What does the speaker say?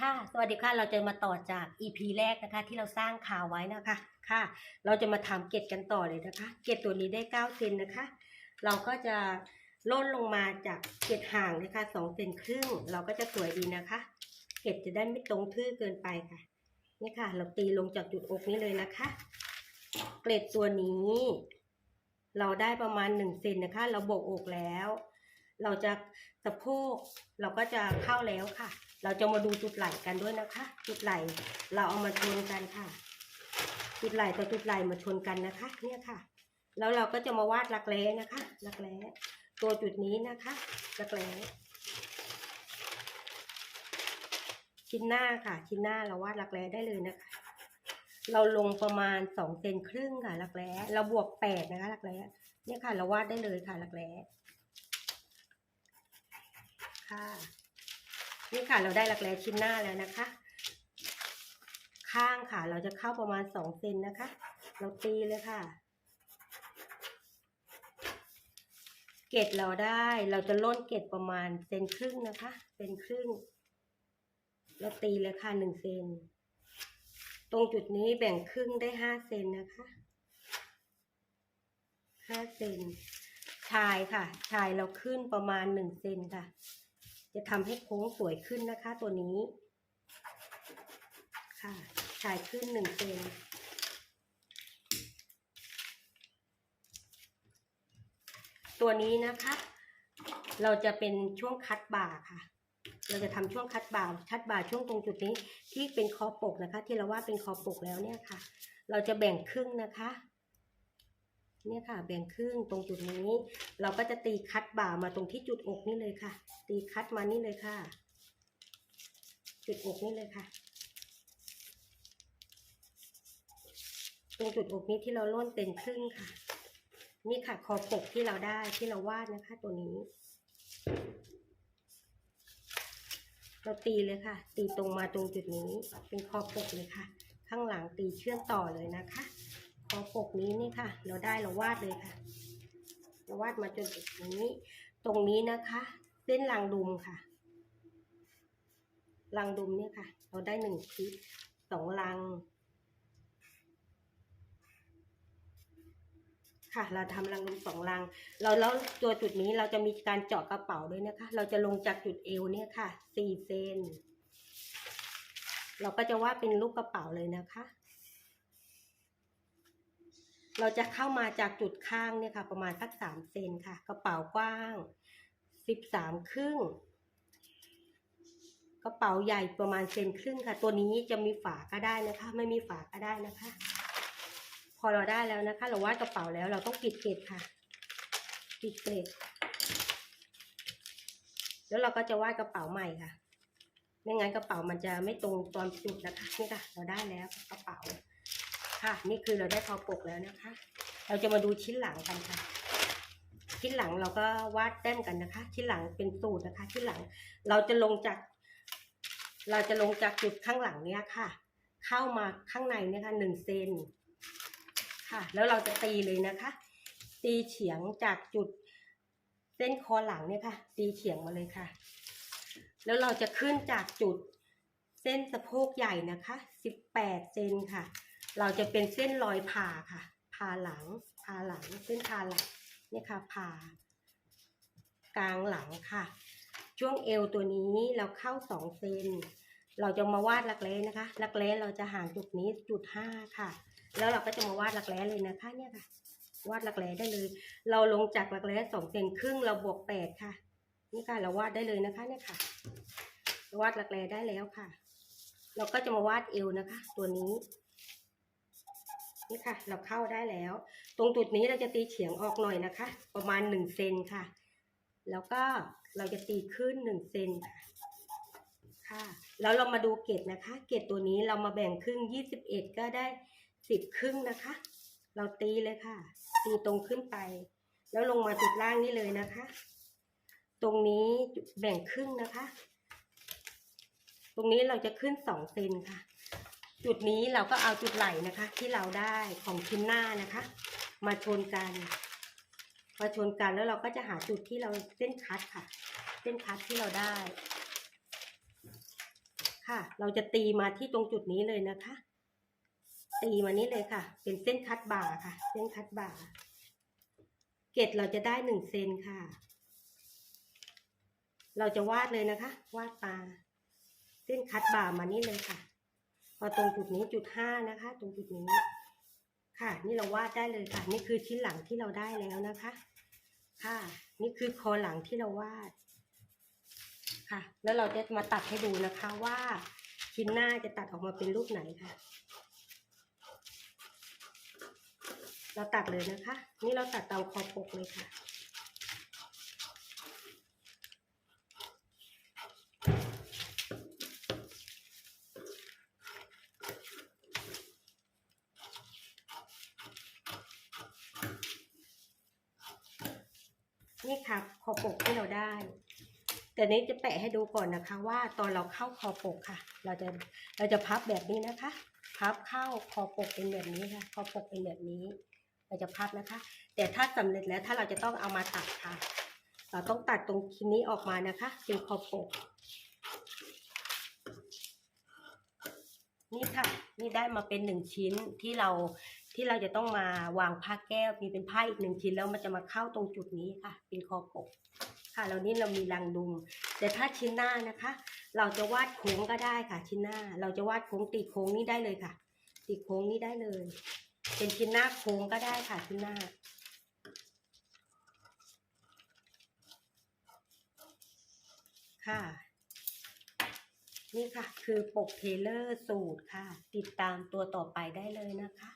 ค่ะ สวัสดีค่ะ เราจะมาต่อจาก EP แรกนะคะ ที่เราสร้างข่าวไว้นะคะ ค่ะ เราจะมาทำเกล็ดกันต่อเลยนะคะ เกล็ดตัวนี้ได้ 9 เซนนะคะ เราก็จะล่นลงมาจากเกล็ดห่างนะคะ2เซนครึ่ง เราก็จะสวยดีนะคะ เกล็ดจะได้ไม่ตรงทื่อเกินไปค่ะ นี่ค่ะ เราตีลงจากจุดอกนี้เลยนะคะ เกล็ดตัวนี้ เราได้ประมาณ1เซนนะคะ เราโบกอกแล้ว เราจะสะโพกเราก็จะเข้าแล้วค่ะ เราจะมาดูจุดไหล่กันด้วยนะคะ จุดไหล่เราเอามาชนกันค่ะ จุดไหล่ต่อจุดไหล่มาชนกันนะคะ เนี่ยค่ะ แล้วเราก็จะมาวาดรักแร้นะคะรักแร้ตัวจุดนี้นะคะรักแร้ชิ้นหน้าค่ะ ชิ้นหน้าเราวาดรักแร้ได้เลยนะคะเราลงประมาณสองเซนครึ่งค่ะรักแร้เราบวกแปดนะคะรักแร้เนี่ยค่ะ เราวาดได้เลยค่ะรักแร้ ค่ะ นี่ค่ะเราได้รักแร้ชิ้นหน้าแล้วนะคะ ข้างค่ะ เราจะเข้าประมาณสองเซนนะคะ เราตีเลยค่ะ เกตเราได้เราจะล่นเกตประมาณเซนครึ่งนะคะเซนครึ่ง เราตีเลยค่ะหนึ่งเซนตรงจุดนี้แบ่งครึ่งได้ห้าเซนนะคะห้าเซนชายค่ะ ชายเราขึ้นประมาณหนึ่งเซนค่ะ จะทำให้โค้งสวยขึ้นนะคะ ตัวนี้ค่ะชายขึ้นหนึ่งเซนตัวนี้นะคะ เราจะเป็นช่วงคัดบ่าค่ะ เราจะทำช่วงคัดบ่าคัดบ่าช่วงตรงจุดนี้ที่เป็นคอปกนะคะ ที่เราว่าเป็นคอปกแล้วเนี่ยค่ะ เราจะแบ่งครึ่งนะคะ เนี่ยค่ะ แบ่งครึ่งตรงจุดนี้ เราก็จะตีคัดบ่ามาตรงที่จุดอกนี่เลยค่ะ ตีคัดมานี่เลยค่ะ จุดอกนี่เลยค่ะ ตรงจุดอกนี้ที่เราล่นเต็มครึ่งค่ะ นี่ค่ะคอบปกที่เราได้ที่เราวาดนะคะ ตัวนี้ เราตีเลยค่ะ ตีตรงมาตรงจุดนี้ เป็นคอบปกเลยค่ะ ข้างหลังตีเชื่อมต่อเลยนะคะ อปกนี้นี่ค่ะ เราได้เราวาดเลยค่ะ เราวาดมาจนจุดนี้ ตรงนี้นะคะ เส้นรางดุมค่ะรางดุมเนี่ยค่ะ เราได้หนึ่งคลิปสองรัง ค่ะ เราทำรังดุมสองรัง เราแล้วตัวจุดนี้เราจะมีการเจาะกระเป๋าด้วยนะคะ เราจะลงจากจุดเอวเนี่ยค่ะสี่เซนเราก็จะวาดเป็นรูปกระเป๋าเลยนะคะ เราจะเข้ามาจากจุดข้างเนี่ยค่ะ ประมาณสักสามเซนค่ะ กระเป๋ากว้างสิบสามครึ่งกระเป๋าใหญ่ประมาณเซนครึ่งค่ะ ตัวนี้จะมีฝาก็ได้นะคะ ไม่มีฝาก็ได้นะคะ พอเราได้แล้วนะคะ เราวาดกระเป๋าแล้วเราต้องปิดเกล็ดค่ะ ปิดเกล็ดแล้วเราก็จะวาดกระเป๋าใหม่ค่ะไม่งั้นกระเป๋ามันจะไม่ตรงตอนจุดนะคะนี่ค่ะ เราได้แล้วกระเป๋า ค่ะ นี่คือเราได้พอปกแล้วนะคะ เราจะมาดูชิ้นหลังกันค่ะ ชิ้นหลังเราก็วาดแต้มกันนะคะ ชิ้นหลังเป็นสูตรนะคะ ชิ้นหลังเราจะลงจาก เราจะลงจากจุดข้างหลังเนี้ยค่ะ เข้ามาข้างในเนี่ยค่ะหนึ่งเซนค่ะ แล้วเราจะตีเลยนะคะ ตีเฉียงจากจุดเส้นคอหลังเนี่ยค่ะ ตีเฉียงมาเลยค่ะ แล้วเราจะขึ้นจากจุดเส้นสะโพกใหญ่นะคะสิบแปดเซนค่ะ เราจะเป็นเส้นรอยผ่าค่ะผ่าหลังผ่าหลังเส้นผ่าหลังนี่ค่ะผ่ากลางหลังค่ะ ช่วงเอวตัวนี้เราเข้าสองเซนเราจะมาวาดรักแร้นะคะรักแร้เราจะห่างจุดนี้จุดห้าค่ะ แล้วเราก็จะมาวาดรักแร้เลยนะคะเนี่ยค่ะ วาดรักแร้ได้เลย เราลงจากรักแร้สองเซนครึ่งเราบวกแปดค่ะ นี่ค่ะเราวาดได้เลยนะคะเนี่ยค่ะวาดรักแร้ได้แล้วค่ะ เราก็จะมาวาดเอวนะคะ ตัวนี้ นี่ค่ะ เราเข้าได้แล้ว ตรงจุดนี้เราจะตีเฉียงออกหน่อยนะคะ ประมาณหนึ่งเซนค่ะ แล้วก็เราจะตีขึ้นหนึ่งเซนค่ะค่ะ แล้วเรามาดูเกตนะคะ เกตตัวนี้เรามาแบ่งครึ่งยี่สิบเอ็ดก็ได้สิบครึ่งนะคะ เราตีเลยค่ะ ตีตรงขึ้นไป แล้วลงมาจุดล่างนี่เลยนะคะ ตรงนี้แบ่งครึ่งนะคะ ตรงนี้เราจะขึ้นสองเซนค่ะ จุดนี้เราก็เอาจุดไหล่นะคะ ที่เราได้ของชิ้นหน้านะคะ มาชนกันมาชนกันแล้วเราก็จะหาจุดที่เราเส้นคัดค่ะ เส้นคัดที่เราได้ ค่ะ เราจะตีมาที่ตรงจุดนี้เลยนะคะ ตีมานี้เลยค่ะ เป็นเส้นคัดบ่าค่ะ เส้นคัดบ่าเกตเราจะได้หนึ่งเซนค่ะ เราจะวาดเลยนะคะ วาดปลาเส้นคัดบ่ามานี่เลยค่ะ พอตรงจุดนี้จุดห้านะคะ ตรงจุดนี้ ค่ะ นี่เราวาดได้เลยค่ะ นี่คือชิ้นหลังที่เราได้แล้วนะคะ ค่ะ นี่คือคอหลังที่เราวาด ค่ะ แล้วเราจะมาตัดให้ดูนะคะว่าชิ้นหน้าจะตัดออกมาเป็นรูปไหนค่ะ เราตัดเลยนะคะ นี่เราตัดตามคอปกเลยค่ะ นี่ค่ะคอปกที่เราได้ แต่นี้จะแปะให้ดูก่อนนะคะ ว่าตอนเราเข้าคอปกค่ะ เราจะเราจะพับแบบนี้นะคะ พับเข้าคอปกเป็นแบบนี้ค่ะคอปกเป็นแบบนี้ เราจะพับนะคะ แต่ถ้าสำเร็จแล้วถ้าเราจะต้องเอามาตัดค่ะ เราต้องตัดตรงชิ้นนี้ออกมานะคะเป็นคอปกนี่ค่ะ นี่ได้มาเป็นหนึ่งชิ้นที่เรา ที่เราจะต้องมาวางผ้าแก้วมีเป็นผ้าอีกหนึ่งชิ้นแล้วมันจะมาเข้าตรงจุดนี้ค่ะ เป็นคอปก ค่ะแล้วนี่เรามีรังดุม แต่ถ้าชิ้นหน้านะคะ เราจะวาดโค้งก็ได้ค่ะ ชิ้นหน้า เราจะวาดโค้งตีโค้งนี้ได้เลยค่ะ ตีโค้งนี้ได้เลย เป็นชิ้นหน้าโค้งก็ได้ค่ะชิ้นหน้าค่ะ นี่ค่ะ คือปกเทเลอร์สูตรค่ะ ติดตามตัวต่อไปได้เลยนะคะ